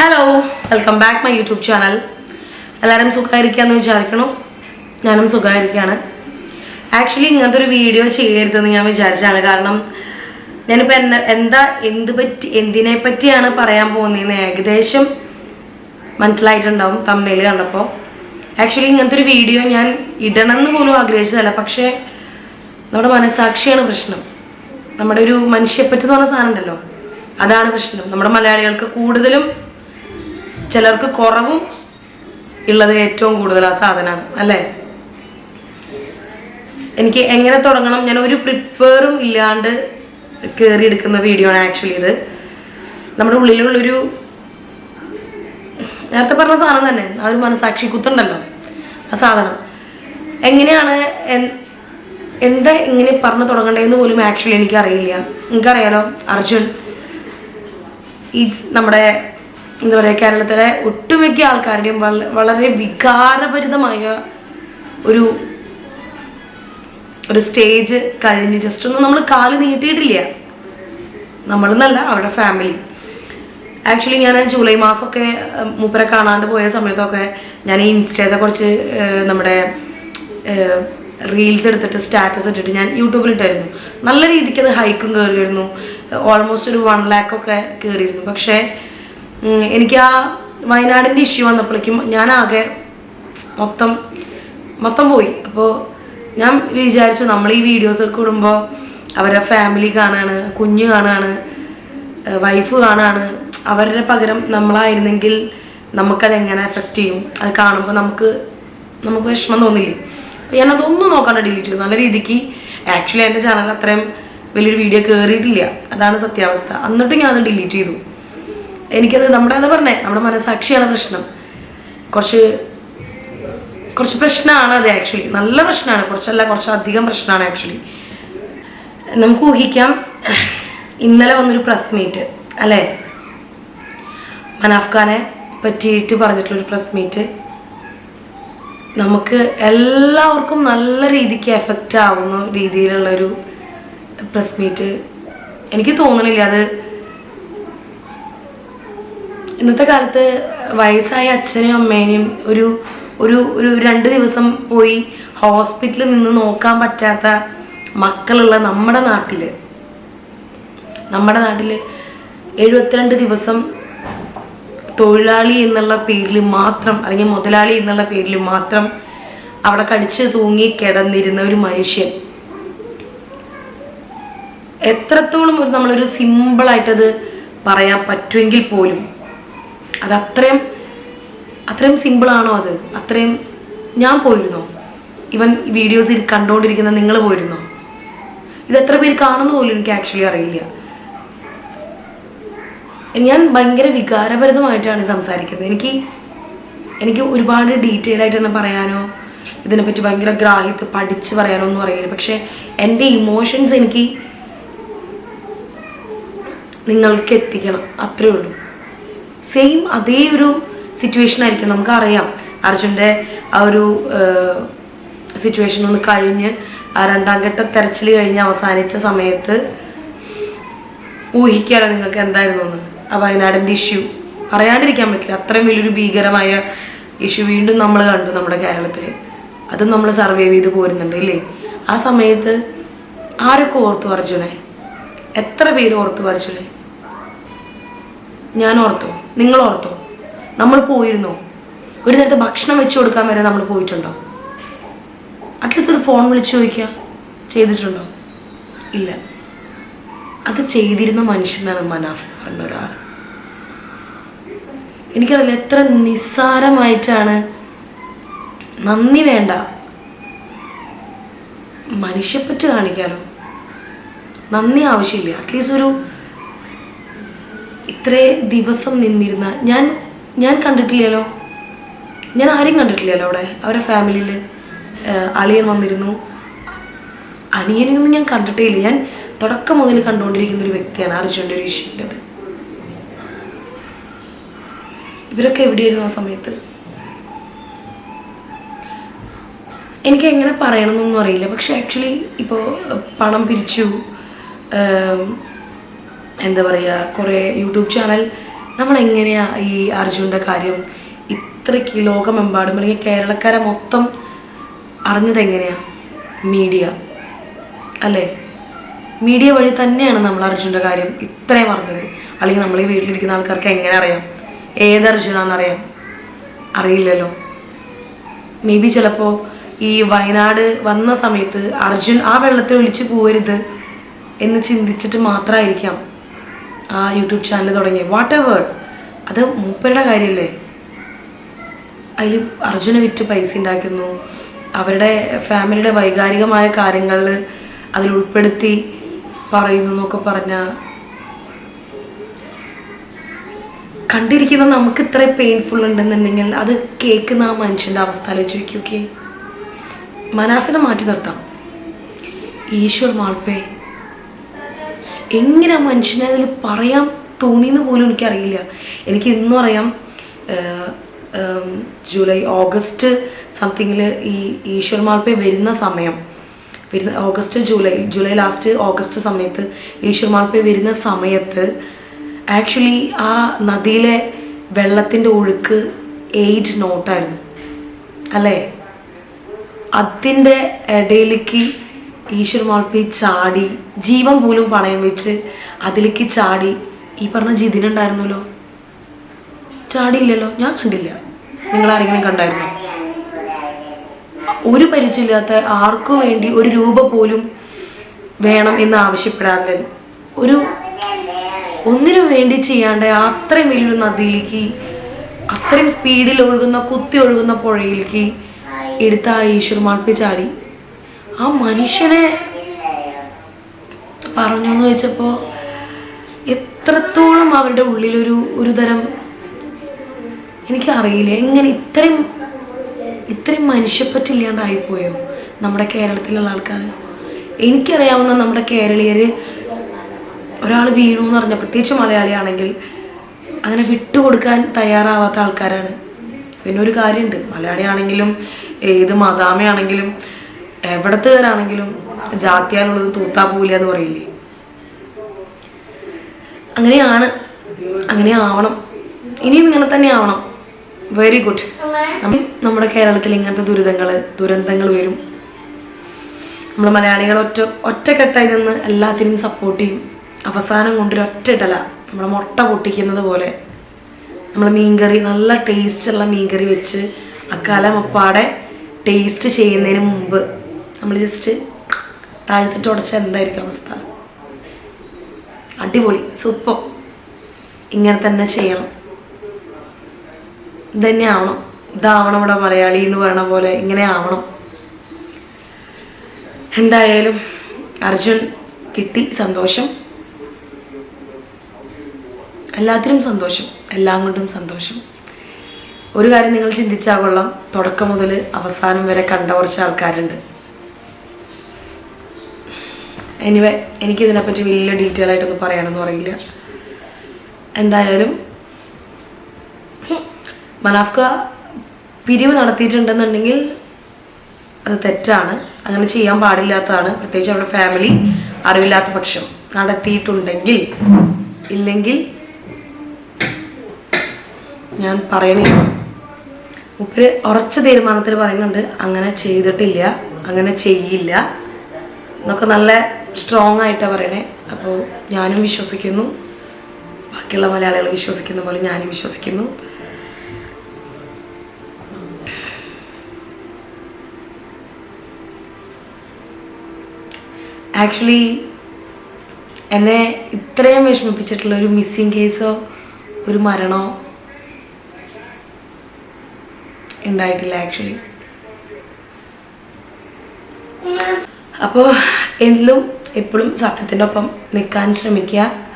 Hello welcome back my YouTube channel എല്ലാവരും സുഖമായിരിക്കാന്ന് വിചാരിക്കണു. ഞാനും സുഖമായിരിക്കുകയാണ് ആക്ച്വലി ഇങ്ങനത്തെ ഒരു വീഡിയോ ചെയ്യരുതെന്ന് ഞാൻ വിചാരിച്ചാണ് കാരണം ഞാനിപ്പോൾ എന്നെ എന്താ എന്ത് പറ്റി എന്തിനെ പറ്റിയാണ് പറയാൻ പോകുന്നതെന്ന് ഏകദേശം മനസ്സിലായിട്ടുണ്ടാവും തമ്മിൽ കണ്ടപ്പോൾ ആക്ച്വലി ഇങ്ങനത്തെ ഒരു വീഡിയോ ഞാൻ ഇടണമെന്ന് പോലും ആഗ്രഹിച്ചതല്ല. പക്ഷേ നമ്മുടെ മനസാക്ഷിയാണ് പ്രശ്നം. നമ്മുടെ ഒരു മനുഷ്യപ്പറ്റെന്ന് പറഞ്ഞ സാധനം ഉണ്ടല്ലോ. അതാണ് പ്രശ്നം. നമ്മുടെ മലയാളികൾക്ക് കൂടുതലും ചിലർക്ക് കുറവും ഉള്ളത് ഏറ്റവും കൂടുതൽ ആ സാധനമാണ് അല്ലേ? എനിക്ക് എങ്ങനെ തുടങ്ങണം? ഞാൻ ഒരു പ്രിപ്പയറും ഇല്ലാണ്ട് കയറി എടുക്കുന്ന വീഡിയോ ആണ് ആക്ച്വലി ഇത്. നമ്മുടെ ഉള്ളിലുള്ളൊരു നേരത്തെ പറഞ്ഞ സാധനം തന്നെ ആ ഒരു മനസാക്ഷി കുത്തുണ്ടല്ലോ ആ സാധനം. എങ്ങനെയാണ് എന്താ ഇങ്ങനെ പറഞ്ഞു തുടങ്ങേണ്ടതെന്ന് പോലും ആക്ച്വലി എനിക്കറിയില്ല. നിങ്ങൾക്കറിയാലോ അർജുൻ ഈ നമ്മുടെ എന്താ പറയുക കേരളത്തിലെ ഒട്ടുമിക്ക ആൾക്കാരുടെയും വള- വളരെ വികാരഭരിതമായ ഒരു ഒരു സ്റ്റേജ് കഴിഞ്ഞ് ജസ്റ്റ് ഒന്നും നമ്മൾ കാൽ നീട്ടിയിട്ടില്ല. നമ്മളെന്നല്ല അവരുടെ ഫാമിലി ആക്ച്വലി ഞാൻ ജൂലൈ മാസമൊക്കെ മൂപ്പരെ കാണാണ്ട് പോയ സമയത്തൊക്കെ ഞാൻ ഈ ഇൻസ്റ്റയിലെ കുറച്ച് നമ്മുടെ റീൽസ് എടുത്തിട്ട് സ്റ്റാറ്റസ് ഇട്ടിട്ട് ഞാൻ യൂട്യൂബിൽ ഇട്ടായിരുന്നു. നല്ല രീതിക്ക് അത് ഹൈക്കും കയറിയിരുന്നു ഓൾമോസ്റ്റ് ഒരു വൺ ലാക്കൊക്കെ കയറിയിരുന്നു പക്ഷേ എനിക്ക് ആ വയനാടിന്റെ ഇഷ്യൂ വന്നപ്പോഴേക്കും ഞാൻ ആകെ മൊത്തം മൊത്തം പോയി. അപ്പോൾ ഞാൻ വിചാരിച്ചു നമ്മൾ ഈ വീഡിയോസ് ഒക്കെ ഇടുമ്പോൾ അവരുടെ ഫാമിലി കാണാണ് കുഞ്ഞ് കാണാണ് വൈഫ് കാണാണ് അവരുടെ പകരം നമ്മളായിരുന്നെങ്കിൽ നമുക്കത് എങ്ങനെ എഫക്റ്റ് ചെയ്യും? അത് കാണുമ്പോൾ നമുക്ക് നമുക്ക് വിഷമം തോന്നില്ലേ? അപ്പോൾ ഞാനതൊന്നും നോക്കാണ്ട് ഡിലീറ്റ് ചെയ്തു. നല്ല രീതിക്ക് ആക്ച്വലി എന്റെ ചാനൽ അത്രയും വലിയൊരു വീഡിയോ കയറിയിട്ടില്ല അതാണ് സത്യാവസ്ഥ. എന്നിട്ടും ഞാനത് ഡിലീറ്റ് ചെയ്തു. എനിക്കത് നമ്മുടെ എന്താ പറഞ്ഞേ നമ്മുടെ മനസാക്ഷിയാണ് പ്രശ്നം. കുറച്ച് കുറച്ച് പ്രശ്നമാണ് അത് ആക്ച്വലി നല്ല പ്രശ്നമാണ് കുറച്ചല്ല കുറച്ച് അധികം പ്രശ്നമാണ് ആക്ച്വലി നമുക്ക് ഊഹിക്കാം. ഇന്നലെ വന്നൊരു പ്രസ് മീറ്റ് അല്ലേ? മനാഫ് ഖാനെ പറ്റിയിട്ട് പറഞ്ഞിട്ടുള്ളൊരു പ്രസ് മീറ്റ് നമുക്ക് എല്ലാവർക്കും നല്ല രീതിക്ക് എഫക്റ്റ് ആവുന്ന രീതിയിലുള്ളൊരു പ്രസ് മീറ്റ് എനിക്ക് തോന്നണില്ല അത് ഇന്നത്തെ കാലത്ത് വയസ്സായ അച്ഛനെയും അമ്മേനെയും ഒരു ഒരു ഒരു രണ്ട് ദിവസം പോയി ഹോസ്പിറ്റലിൽ നിന്ന് നോക്കാൻ പറ്റാത്ത മക്കളുള്ള നമ്മുടെ നാട്ടിൽ നമ്മുടെ നാട്ടിൽ എഴുപത്തിരണ്ട് ദിവസം തൊഴിലാളി എന്നുള്ള പേരിൽ മാത്രം അല്ലെങ്കിൽ മുതലാളി എന്നുള്ള പേരിൽ മാത്രം അവിടെ കടിച്ച് തൂങ്ങി കിടന്നിരുന്ന ഒരു മനുഷ്യൻ. എത്രത്തോളം ഒരു നമ്മളൊരു സിമ്പിളായിട്ടത് പറയാൻ പറ്റുമെങ്കിൽ പോലും അത് അത്രയും അത്രയും സിമ്പിളാണോ അത്? അത്രയും ഞാൻ പോയിരുന്നോ? ഇവൻ വീഡിയോസ് കണ്ടുകൊണ്ടിരിക്കുന്ന നിങ്ങൾ പോയിരുന്നോ? ഇത് എത്ര പേര് കാണുന്നു പോലും എനിക്ക് ആക്ച്വലി അറിയില്ല. ഞാൻ ഭയങ്കര വികാരഭരിതമായിട്ടാണ് സംസാരിക്കുന്നത്. എനിക്ക് എനിക്ക് ഒരുപാട് ഡീറ്റെയിൽ ആയിട്ട് തന്നെ പറയാനോ ഇതിനെപ്പറ്റി ഭയങ്കര ഗ്രാഹ്യത്ത് പഠിച്ച് പറയാനോ ഒന്നും അറിയില്ല. പക്ഷേ എന്റെ ഇമോഷൻസ് എനിക്ക് നിങ്ങൾക്ക് എത്തിക്കണം അത്രയേ ഉള്ളൂ. സെയിം അതേ ഒരു സിറ്റുവേഷൻ ആയിരിക്കും. നമുക്കറിയാം അർജുന്റെ ആ ഒരു സിറ്റുവേഷൻ ഒന്ന് കഴിഞ്ഞ് ആ രണ്ടാം ഘട്ട തെരച്ചിൽ കഴിഞ്ഞ് അവസാനിച്ച സമയത്ത് ഊഹിക്കാലോ നിങ്ങൾക്ക് എന്തായിരുന്നു എന്ന് ആ വയനാടിന്റെ ഇഷ്യൂ പറയാണ്ടിരിക്കാൻ പറ്റില്ല. അത്രയും വലിയൊരു ഭീകരമായ ഇഷ്യൂ വീണ്ടും നമ്മൾ കണ്ടു നമ്മുടെ കേരളത്തിൽ അതും നമ്മൾ സർവൈവ് ചെയ്ത് പോരുന്നുണ്ട് ഇല്ലേ? ആ സമയത്ത് ആരൊക്കെ ഓർത്തു അർജുനെ? എത്ര പേര് ഓർത്തു അർജുനെ? ഞാൻ ഓർത്തോ. നിങ്ങൾ ഓർത്തോ നമ്മൾ പോയിരുന്നോ. ഒരു നേരത്തെ ഭക്ഷണം വെച്ച് കൊടുക്കാൻ വരെ നമ്മൾ പോയിട്ടുണ്ടോ? അറ്റ്ലീസ്റ്റ് ഒരു ഫോൺ വിളിച്ച് ചോദിക്കുക. ചെയ്തിട്ടുണ്ടോ? ഇല്ല. അത് ചെയ്തിരുന്ന മനുഷ്യനാണ് മനാഫ് എന്ന് പറഞ്ഞ ഒരാൾ എനിക്കറിയില്ല എത്ര നിസ്സാരമായിട്ടാണ് നന്ദി വേണ്ട. മനുഷ്യപ്പറ്റ് കാണിക്കാനോ? നന്ദി ആവശ്യമില്ല. അറ്റ്ലീസ്റ്റ് ഒരു ഇത്രേ ദിവസം നിന്നിരുന്ന ഞാൻ ഞാൻ കണ്ടിട്ടില്ലല്ലോ? ഞാൻ ആരെയും കണ്ടിട്ടില്ലല്ലോ അവിടെ? അവരുടെ ഫാമിലിയിൽ അളിയൻ വന്നിരുന്നു. അനിയനൊന്നും ഞാൻ കണ്ടിട്ടേ ഇല്ല ഞാൻ തുടക്കം മുതൽ കണ്ടുകൊണ്ടിരിക്കുന്ന ഒരു വ്യക്തിയാണ് അർജുന്റെ ഒരു ഇഷ്യൂന്റെത് ഇവരൊക്കെ എവിടെയായിരുന്നു ആ സമയത്ത്? എനിക്ക് എങ്ങനെ പറയണമെന്നൊന്നും അറിയില്ല. പക്ഷെ ആക്ച്വലി ഇപ്പോൾ പണം പിരിച്ചു. എന്താ പറയുക കുറേ യൂട്യൂബ് ചാനൽ നമ്മളെങ്ങനെയാണ് ഈ അർജുന്റെ കാര്യം ഇത്രയ്ക്ക് ലോകമെമ്പാടും അല്ലെങ്കിൽ കേരളക്കാരെ മൊത്തം അറിഞ്ഞത് എങ്ങനെയാണ് മീഡിയ. അല്ലേ? മീഡിയ വഴി തന്നെയാണ് നമ്മൾ അർജുന്റെ കാര്യം ഇത്രയും അറിഞ്ഞത്. അല്ലെങ്കിൽ നമ്മൾ ഈ വീട്ടിലിരിക്കുന്ന ആൾക്കാർക്ക് എങ്ങനെ അറിയാം? ഏത് അർജുനാണെന്നറിയാം? അറിയില്ലല്ലോ. മേ ബി ചിലപ്പോൾ ഈ വയനാട് വന്ന സമയത്ത് അർജുൻ ആ വെള്ളത്തിൽ ഒളിച്ചു പോകരുത് എന്ന് ചിന്തിച്ചിട്ട് മാത്രമായിരിക്കാം ആ യൂട്യൂബ് ചാനൽ തുടങ്ങി വാട്ട് എവർ അത് മൂപ്പരുടെ കാര്യമല്ലേ അതിൽ അർജുന വിറ്റ് പൈസ ഉണ്ടാക്കുന്നു അവരുടെ ഫാമിലിയുടെ വൈകാരികമായ കാര്യങ്ങൾ അതിൽ ഉൾപ്പെടുത്തി പറയുന്നു എന്നൊക്കെ പറഞ്ഞാൽ കണ്ടിരിക്കുന്ന നമുക്ക് ഇത്ര പെയിൻഫുൾ ഉണ്ടെന്നുണ്ടെങ്കിൽ അത് കേൾക്കുന്ന ആ മനുഷ്യന്റെ അവസ്ഥ ആലോചിച്ച് മനാഫിനെ മാറ്റി നിർത്താം. ഈശ്വർ മാൾപ്പേ. എങ്ങനെ ആ മനുഷ്യനെ അതിൽ പറയാൻ തോന്നിയെന്ന് പോലും എനിക്കറിയില്ല. എനിക്ക് ഇന്നും അറിയാം ജൂലൈ ഓഗസ്റ്റ് സംതിങ്ങിൽ ഈ ഈശ്വർ വരുന്ന സമയം. വരുന്ന August July July last August സമയത്ത് ഈശ്വർ വരുന്ന സമയത്ത് ആക്ച്വലി ആ നദിയിലെ വെള്ളത്തിന്റെ ഒഴുക്ക് എയ്റ്റ് നോട്ടായിരുന്നു അല്ലേ? അതിന്റെ ഇടയിലേക്ക് ഈശ്വർ മാൾപ്പി ചാടി ജീവൻ പോലും പണയം വെച്ച് അതിലേക്ക് ചാടി. ഈ പറഞ്ഞ ജിതിനുണ്ടായിരുന്നല്ലോ ചാടിയില്ലല്ലോ? ഞാൻ കണ്ടില്ല. നിങ്ങൾ ആരെങ്കിലും കണ്ടായിരുന്നു? ഒരു പരിചയമില്ലാത്ത ആർക്കു വേണ്ടി ഒരു രൂപ പോലും വേണം എന്ന് ആവശ്യപ്പെടാതെ ഒരു ഒന്നിനു വേണ്ടി ചെയ്യാണ്ട് അത്രയും വലിയൊരു നദിയിലേക്ക് അത്രയും സ്പീഡിൽ ഒഴുകുന്ന കുത്തി ഒഴുകുന്ന പുഴയിലേക്ക് എടുത്ത ആ ഈശ്വർ മാൾപ്പി ചാടി. ആ മനുഷ്യനെ പറഞ്ഞു എന്ന് വെച്ചപ്പോൾ എത്രത്തോളം അവരുടെ ഉള്ളിലൊരു ഒരു തരം എനിക്കറിയില്ല. എങ്ങനെ ഇത്രയും ഇത്രയും മനുഷ്യപ്പറ്റില്ലാണ്ടായിപ്പോയോ നമ്മുടെ കേരളത്തിലുള്ള ആൾക്കാർ എനിക്കറിയാവുന്ന നമ്മുടെ കേരളീയർ ഒരാൾ വീണു എന്ന് പറഞ്ഞാൽ പ്രത്യേകിച്ച് മലയാളിയാണെങ്കിൽ അങ്ങനെ വിട്ടുകൊടുക്കാൻ തയ്യാറാവാത്ത ആൾക്കാരാണ്. പിന്നെ ഒരു കാര്യമുണ്ട് മലയാളിയാണെങ്കിലും ഏത് മതാമയാണെങ്കിലും എവിടത്തുകാരാണെങ്കിലും ജാത്യാനുള്ളത് തൂത്താ പോവില്ല എന്ന് പറയില്ലേ? അങ്ങനെയാണ് അങ്ങനെ ആവണം. ഇനിയും ഇങ്ങനെ തന്നെ ആവണം. വെരി ഗുഡ് നമ്മുടെ കേരളത്തിൽ ഇങ്ങനത്തെ ദുരിതങ്ങൾ ദുരന്തങ്ങൾ വരും. നമ്മൾ മലയാളികൾ ഒറ്റ ഒറ്റക്കെട്ടായി നിന്ന് എല്ലാത്തിനും സപ്പോർട്ട് ചെയ്യും. അവസാനം കൊണ്ടൊരു ഒറ്റ ഇടല നമ്മളെ മുട്ട പൊട്ടിക്കുന്നത് പോലെ. നമ്മൾ മീൻകറി നല്ല ടേസ്റ്റുള്ള മീൻകറി വെച്ച് അക്കാലം അപ്പാടെ ടേസ്റ്റ് ചെയ്യുന്നതിന് മുമ്പ് നമ്മൾ ജസ്റ്റ് താഴ്ത്തിട്ട് ഉടച്ച എന്തായിരിക്കും അവസ്ഥ? അടിപൊളി സൂപ്പർ ഇങ്ങനെ തന്നെ ചെയ്യണം. ഇതന്നെ ആവണം. ഇതാവണം ഇവിടെ മലയാളി എന്ന് പറയണ പോലെ ഇങ്ങനെ ആവണം. എന്തായാലും അർജുൻ കിട്ടി സന്തോഷം. എല്ലാത്തിനും സന്തോഷം എല്ലാം കൊണ്ടും സന്തോഷം. ഒരു കാര്യം നിങ്ങൾ ചിന്തിച്ചാൽ കൊള്ളാം തുടക്കം മുതൽ അവസാനം വരെ കണ്ട കുറച്ച് ആൾക്കാരുണ്ട്. എനിവേ എനിക്കിതിനെപ്പറ്റി വലിയ ഡീറ്റെയിൽ ആയിട്ടൊന്നും പറയാനൊന്നും അറിയില്ല. എന്തായാലും മനാഫ്ക പിരിവ് നടത്തിയിട്ടുണ്ടെന്നുണ്ടെങ്കിൽ അത് തെറ്റാണ്. അങ്ങനെ ചെയ്യാൻ പാടില്ലാത്തതാണ്. പ്രത്യേകിച്ച് അവരുടെ ഫാമിലി അറിവില്ലാത്ത പക്ഷം നടത്തിയിട്ടുണ്ടെങ്കിൽ ഇല്ലെങ്കിൽ ഞാൻ പറയണില്ല മുപ്പര് ഉറച്ച തീരുമാനത്തിൽ പറയുന്നുണ്ട് അങ്ങനെ ചെയ്തിട്ടില്ല അങ്ങനെ ചെയ്യില്ല. എന്നൊക്കെ നല്ല സ്ട്രോങ് ആയിട്ടാണ് പറയണേ. അപ്പോൾ ഞാനും വിശ്വസിക്കുന്നു. ബാക്കിയുള്ള മലയാളികൾ വിശ്വസിക്കുന്ന പോലെ ഞാനും വിശ്വസിക്കുന്നു. ആക്ച്വലി എന്നെ ഇത്രയും വിഷമിപ്പിച്ചിട്ടുള്ള ഒരു മിസ്സിങ് കേസോ ഒരു മരണോ ഉണ്ടായിട്ടില്ല ആക്ച്വലി അപ്പോൾ എന്നും എപ്പോഴും സത്യത്തിന്റെ ഒപ്പം നിൽക്കാൻ ശ്രമിക്കുക.